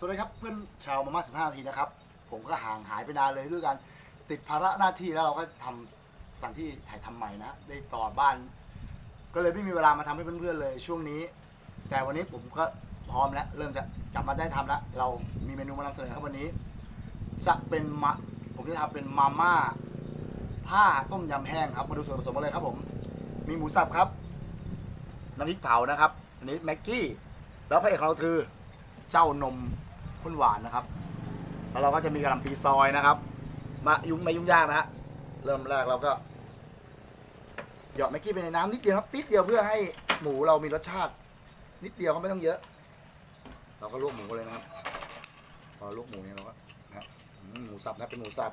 สวัสดีครับเพื่อนชาวมาม่า15นาทีนะครับ ผมก็ห่างหายไปนานเลยด้วยกันติดภาระหน้าที่แล้วเราก็ทำสถานที่ถ่ายทำใหม่นะได้ต่อบ้าน ก็เลยไม่มีเวลามาทำให้เพื่อนๆเลยช่วงนี้ แต่วันนี้ผมก็พร้อมแล้วเริ่มจะกลับมาได้ทำแล้วเรามีเมนูมานำเสนอครับวันนี้ จะเป็นมะผมจะทำเป็นมาม่าผ้าต้มยำแห้งครับมาดูส่วนผสมกันเลยครับผม มีหมูสับครับน้ำพริกเผานะครับอันนี้แม็กกี้แล้วพระเอกของเราคือเจ้านม ข้นหวานนะครับ แล้วเราก็จะมีกระหล่ำปีซอยนะครับ มายุ่งไม่ยุ่งยากนะฮะเริ่มแรกเราก็หยอดแม็กกี้ไปในน้ำนิดเดียวครับนิดเดียวเพื่อให้หมูเรามีรสชาติ นิดเดียวก็ไม่ต้องเยอะ เราก็ลวกหมูเลยนะครับ พอลวกหมูเนี่ยเราก็นะหมูสับนะเป็นหมูสับ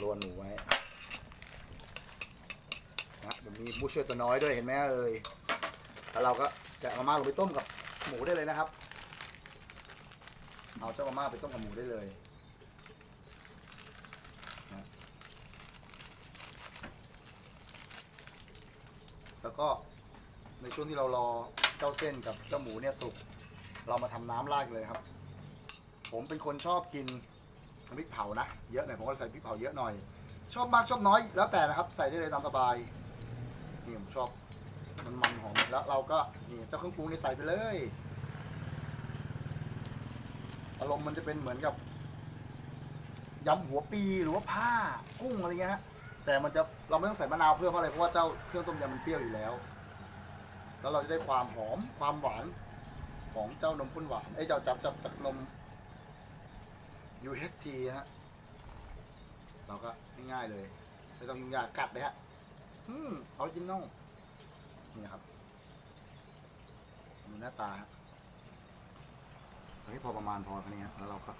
รวนหมูไว้นะเดี๋ยวมี ผู้ช่วยตัวน้อยด้วยเห็นไหมเอ่ยแล้วเราก็จะเอามาม่าลงไปต้มกับหมูได้เลยนะครับ เอาเจ้ามาม่าไปต้มกับหมูได้เลยนะแล้วก็ในช่วงที่เรารอเจ้าเส้นกับเจ้าหมูเนี่ยสุก เรามาทำน้ำราดเลยครับ ผมเป็นคนชอบกินพริกเผานะ เยอะหน่อยผมก็ใส่พริกเผาเยอะหน่อย ชอบมากชอบน้อยแล้วแต่นะครับ ใส่ได้เลยตามสบาย นี่ผมชอบ มันมันหอมแล้วเราก็นี่เจ้าเครื่องปรุงนี่ใส่ไปเลย อารมณ์มันจะเป็นเหมือนกับยำหัวปีหรือว่าผ้ากุ้งอะไรเงี้ยฮะแต่มันจะเราไม่ต้องใส่มะนาวเพิ่มเพราะอะไรเพราะว่าเจ้าเครื่องต้มยำมันเปรี้ยวอยู่แล้ว แล้วเราจะได้ความหอมความหวานของเจ้านมข้นหวานไอ้เจ้าจับจับจากนม UHT ฮะเราก็ง่ายๆเลย ไม่ต้องยุ่งยากกัดเลยฮะ อืมออริจินอลนี่นะครับดูหน้าตาฮะเอาให้พอประมาณพอแค่นี้ฮะแล้วเราก็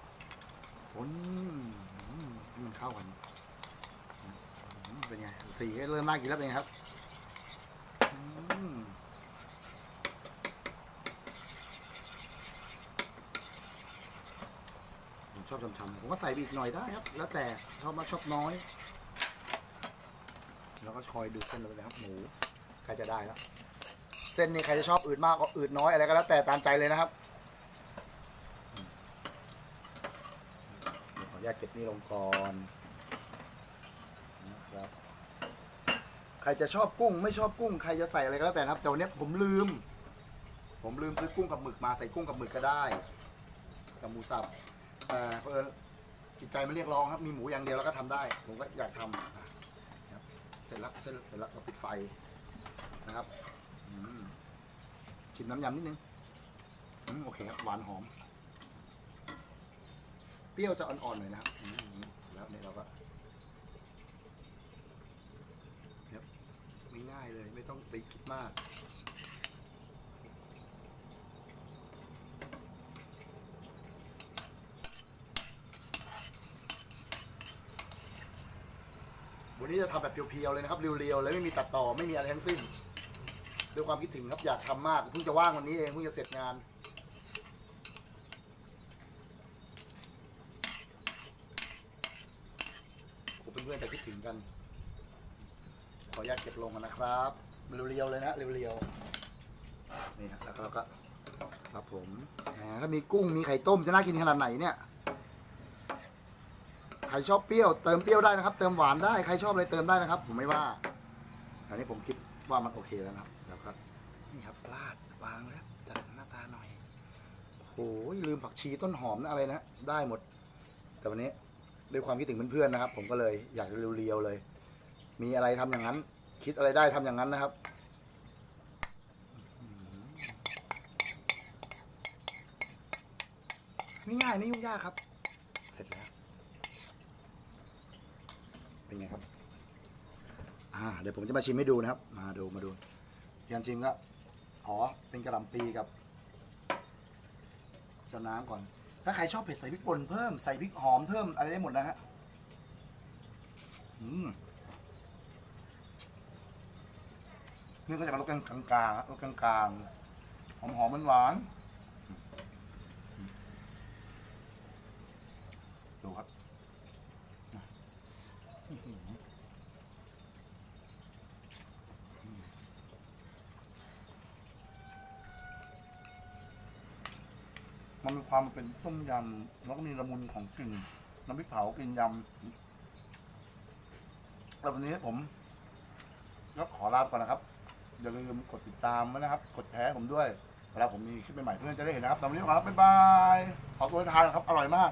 คนอืมให้มันเข้ากันเป็นไงสีเริ่มน่ากินแล้วเป็นไงครับผมชอบช้ำๆผมก็ใส่อีกหน่อยได้ครับ แล้วแต่ชอบมากชอบน้อย แล้วก็คอยดูเส้นเลยนะครับหมูใครจะได้แล้วเส้นนี่ใครจะชอบอืดมากก็อืดน้อยอะไรก็แล้วแต่ตามใจเลยนะครับขออนุญาตเก็บนี่ลงก่อนนะครับใครจะชอบกุ้ง ไม่ชอบกุ้งใครจะใส่อะไรก็แล้วแต่นะครับแต่วันนี้ผมลืม ผมลืมซื้อกุ้งกับหมึกมาใส่กุ้งกับหมึกก็ได้กับหมูสับเอ่อเพื่อจิตใจมันเรียกร้องครับมีหมูอย่างเดียวแล้วก็ทำได้ ผมก็อยากทำ เสร็จแล้วเสร็จเสร็จแล้วเราปิดไฟนะครับชิมน้ำยำนิดนึงอโอเคครับหวานหอม เปรี้ยวจะอ่อนๆหน่อยนะครับแล้วเนี่ยเราก็ครับง่ายเลยไม่ต้องไปคิดมาก วันนี้จะทำแบบเพียวๆเลยนะครับเรียวๆเลยไม่มีตัดต่อไม่มีอะไรทั้งสิ้นด้วยความคิดถึงครับอยากทำมากเพิ่งจะว่างวันนี้เองเพิ่งจะเสร็จงานผมเพื่อนๆแต่คิดถึงกัน ขออนุญาตเก็บลงกันนะครับเรียวๆเลยนะเรียวๆนี่นะแล้วก็เราก็ครับผมถ้ามีกุ้งมีไข่ต้มจะน่ากินขนาดไหนเนี่ย ใครชอบเปรี้ยวเติมเปรี้ยวได้นะครับ เติมหวานได้ใครชอบอะไรเติมได้นะครับ ผมไม่ว่าอันนี้ผมคิดว่ามันโอเคแล้วนะครับแล้วก็นี่ครับราดวางแล้วจัดหน้าตาหน่อยโอ้ยลืมผักชีต้นหอมนะอะไรนะได้หมด แต่วันนี้ด้วยความคิดถึงเพื่อนๆนะครับ ผมก็เลยอยากเรียวๆเลย มีอะไรทำอย่างนั้น คิดอะไรได้ทำอย่างนั้นนะครับง่ายไม่ยุ่งยากครับ เสร็จแล้ว เป็นไงครับ อ่า เดี๋ยวผมจะมาชิมให้ดูนะครับ มาดูมาดูยันชิมก็ขอเป็นกระหล่ำปีกับจ้าน้ำก่อน ถ้าใครชอบเผ็ดใส่พริกป่นเพิ่มใส่พริกหอมเพิ่มอะไรได้หมดนะฮะอืมนี่ก็จะเป็นรสกลางกลางๆรสกลางกลางหอมหอมมันหวานๆดูครับ อ มันมีความเป็นต้มยำแล้วก็มีละมุนของกลิ่นน้ำพริกเผากลิ่นยำแล้ววันนี้ผมก็ขอลาไปก่อนนะครับ อย่าลืมกดติดตามไว้นะครับ กดแชร์ผมด้วยเวลาผมมีคลิปใหม่ๆเพื่อนจะได้เห็นนะครับสำหรับวันนี้ขอครับบ๊ายบาย ขอตัวทานนะครับ อร่อยมาก